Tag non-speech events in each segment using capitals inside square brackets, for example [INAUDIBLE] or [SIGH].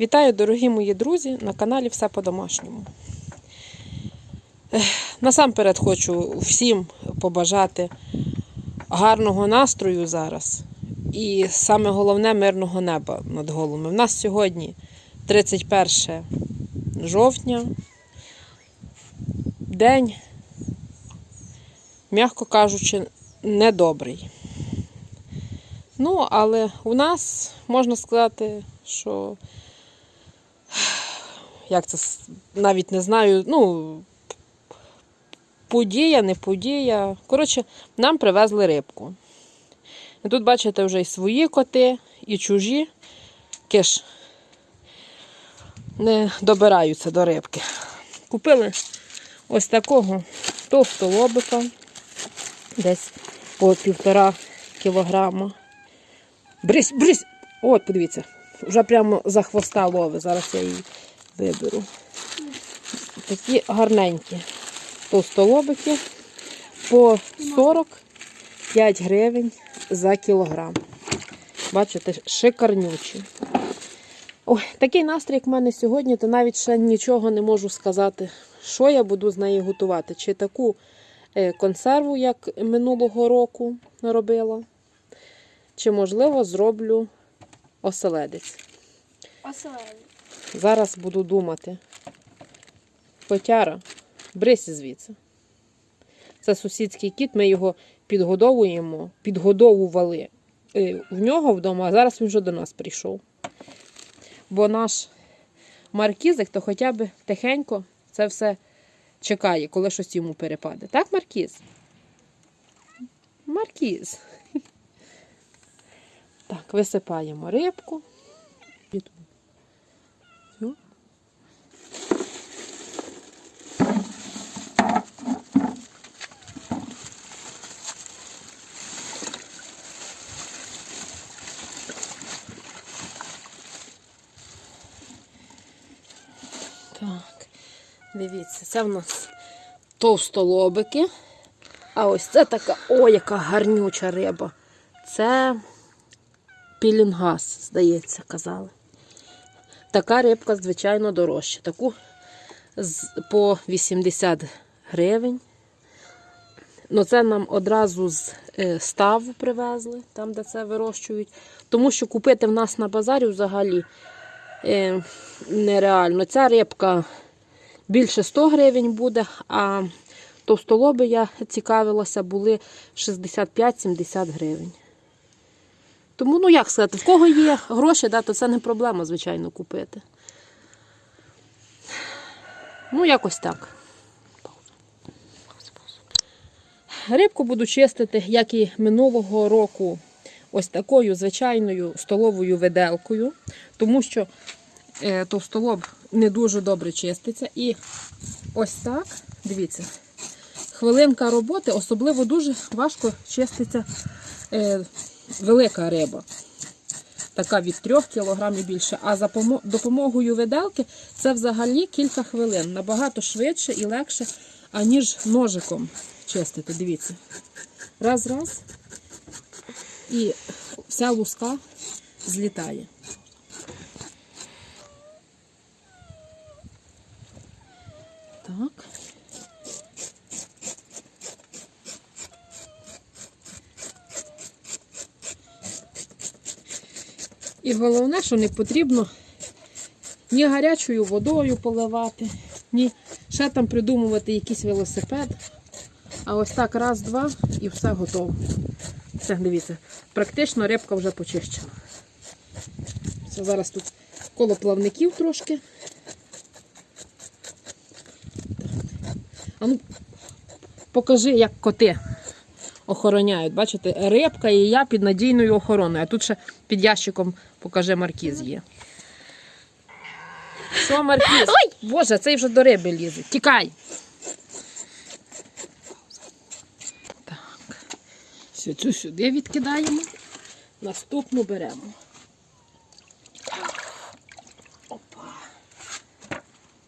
Вітаю, дорогі мої друзі, на каналі Все по-домашньому. Насамперед хочу всім побажати гарного настрою зараз. І саме головне мирного неба над головами. У нас сьогодні 31 жовтня. День, м'яко кажучи, недобрий. Ну, але у нас можна сказати, що як це навіть не знаю, ну, подія, не подія. Коротше, нам привезли рибку. І тут, бачите, вже і свої коти, і чужі киш не добираються до рибки. Купили ось такого товстолобика, десь по півтора кілограма. Брись, брись! От, подивіться, вже прямо за хвоста лови. Зараз я її виберу. Такі гарненькі товстолобики по 45 гривень за кілограм. Бачите, шикарнючі. Ой, такий настрій, як в мене сьогодні, то навіть ще нічого не можу сказати, що я буду з неї готувати. Чи таку е, консерву, як минулого року робила, чи, можливо, зроблю оселедець. Оселедець. Зараз буду думати. Котяра, брись звідси. Це сусідський кіт, ми його підгодовуємо, підгодовували е, в нього вдома, а зараз він вже до нас прийшов. Бо наш маркізик, то хоча б тихенько це все чекає, коли щось йому перепаде. Так, Маркіз? Маркіз. Висипаємо рибку. Так, дивіться, це в нас товстолобики. А ось це така, о, яка гарнюча риба. Це пілінгас, здається, казали. Така рибка, звичайно, дорожча. Таку по 80 гривень. Ну, це нам одразу з е, ставу привезли, там, де це вирощують. Тому що купити в нас на базарі взагалі е, нереально. Ця рибка більше 100 гривень буде, а товстолоби, я цікавилася, були 65-70 гривень. Тому, ну як сказати, в кого є гроші, да, то це не проблема, звичайно, купити. Ну, якось так. Рибку буду чистити, як і минулого року, ось такою звичайною столовою виделкою, тому що е, товстолоб не дуже добре чиститься. І ось так, дивіться, хвилинка роботи, особливо дуже важко чиститься е, велика риба. Така від 3 кг і більше. А за допомогою виделки це взагалі кілька хвилин. Набагато швидше і легше, аніж ножиком чистити. Дивіться. Раз, раз. І вся луска злітає. Так. І головне, що не потрібно ні гарячою водою поливати, ні ще там придумувати якийсь велосипед. А ось так раз, два і все готово. Все, дивіться, практично рибка вже почищена. Це зараз тут коло плавників трошки. А ну, покажи, як коти охороняють. Бачите, рибка і я під надійною охороною. А тут ще під ящиком покажи маркіз є. Що, маркіз? Ой! Боже, цей вже до риби лізе. Тікай! Так. Все, цю сюди відкидаємо. Наступну беремо. Опа.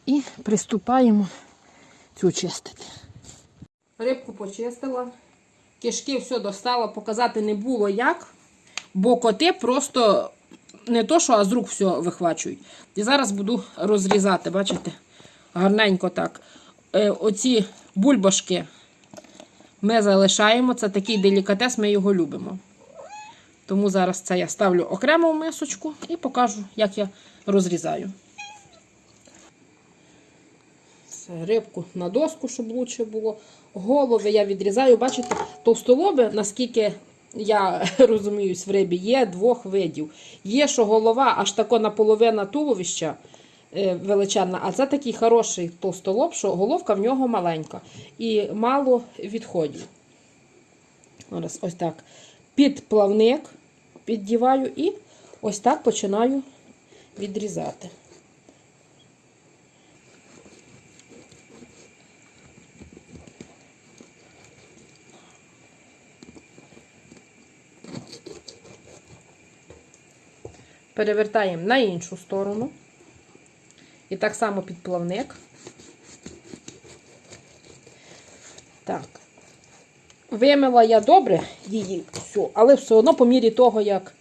І приступаємо цю чистити. Рибку почистила. Кишки все достала, показати не було як, бо коти просто не то, що а з рук все вихвачують. І зараз буду розрізати, бачите? Гарненько так. Е, оці бульбашки ми залишаємо. Це такий делікатес, ми його любимо. Тому зараз це я ставлю окремо в мисочку і покажу, як я розрізаю. Це рибку на доску, щоб лучше було. Голови я відрізаю. Бачите, товстолоби, наскільки я [LAUGHS] розуміюсь в рибі, є двох видів. Є, що голова аж тако наполовина туловища е, величезна, а це такий хороший товстолоб, що головка в нього маленька і мало відходів. Ось, ось так. Під плавник піддіваю і ось так починаю відрізати. Перевертаємо на іншу сторону. І так само під плавник. Так. Вимила я добре її всю, але все одно по мірі того, як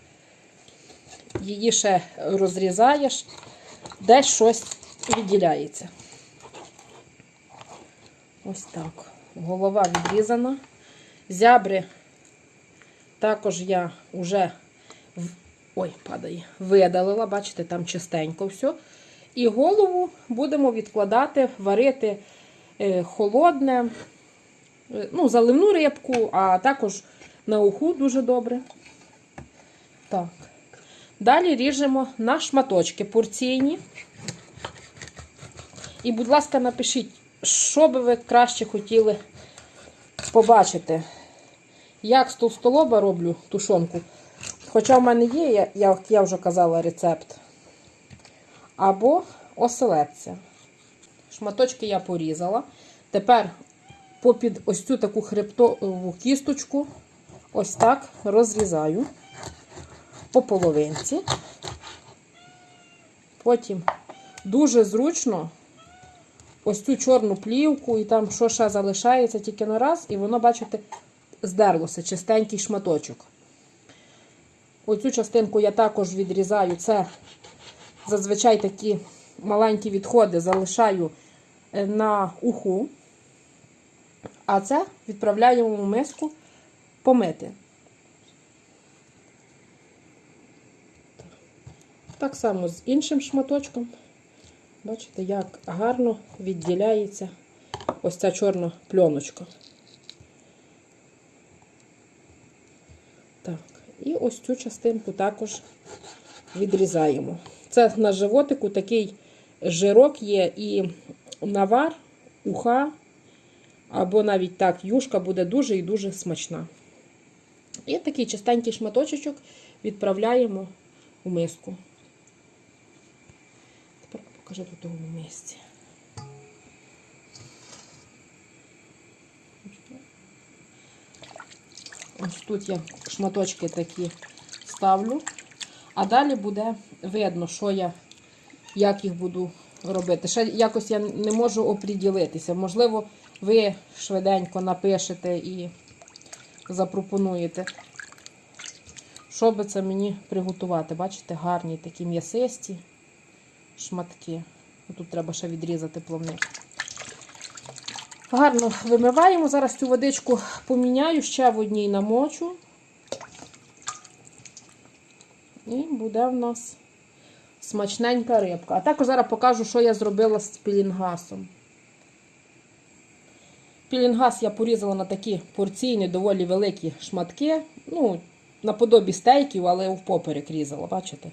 її ще розрізаєш, десь щось відділяється. Ось так. Голова відрізана. Зябри також я вже ой, падає, видалила, бачите, там чистенько все. І голову будемо відкладати, варити е, холодне, е, ну, заливну рибку, а також на уху дуже добре. Так. Далі ріжемо на шматочки порційні. І, будь ласка, напишіть, що би ви краще хотіли побачити. Як з товстолоба роблю тушонку. Хоча в мене є, як я вже казала, рецепт. Або оселедця. Шматочки я порізала. Тепер попід ось цю таку хребтову кісточку ось так розрізаю по половинці. Потім дуже зручно ось цю чорну плівку і там що ще залишається тільки на раз, і воно, бачите, здерлося, чистенький шматочок. Оцю частинку я також відрізаю. Це зазвичай такі маленькі відходи залишаю е, на уху, а це відправляємо в миску помити. Так само з іншим шматочком. Бачите, як гарно відділяється ось ця чорна пленочка. Так, і ось цю частинку також відрізаємо. Це на животику такий жирок є і навар, уха, або навіть так, юшка буде дуже і дуже смачна. І такий чистенький шматочок відправляємо у миску. Тепер покажу тут у мисці. Ось тут я шматочки такі ставлю. А далі буде видно, що я, як їх буду робити. Ще якось я не можу оприділитися. Можливо, ви швиденько напишете і запропонуєте, що би це мені приготувати. Бачите, гарні такі м'ясисті шматки. Тут треба ще відрізати плавник. Гарно вимиваємо. Зараз цю водичку поміняю, ще в одній намочу. І буде в нас смачненька рибка. А також зараз покажу, що я зробила з пілінгасом. Пілінгас я порізала на такі порційні, доволі великі шматки. Ну, наподобі стейків, але впоперек різала, бачите?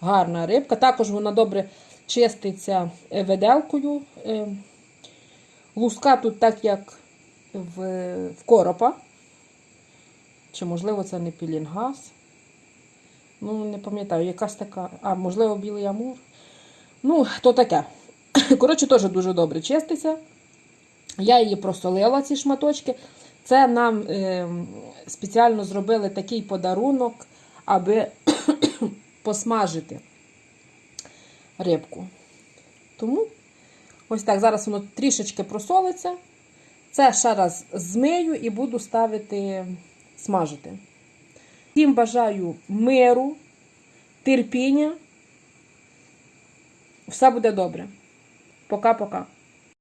Гарна рибка. Також вона добре чиститься е, виделкою. Луска тут так, як в, в коропа. Чи, можливо, це не пілінгас. Ну, не пам'ятаю, якась така. А, можливо, білий амур. Ну, то таке. [COUGHS] Коротше, теж дуже добре чиститься. Я її просолила, ці шматочки. Це нам е, спеціально зробили такий подарунок, аби [COUGHS] посмажити рибку. Тому ось так, зараз воно трішечки просолиться. Це ще раз змию і буду ставити смажити. Всім бажаю миру, терпіння. Все буде добре. Пока-пока.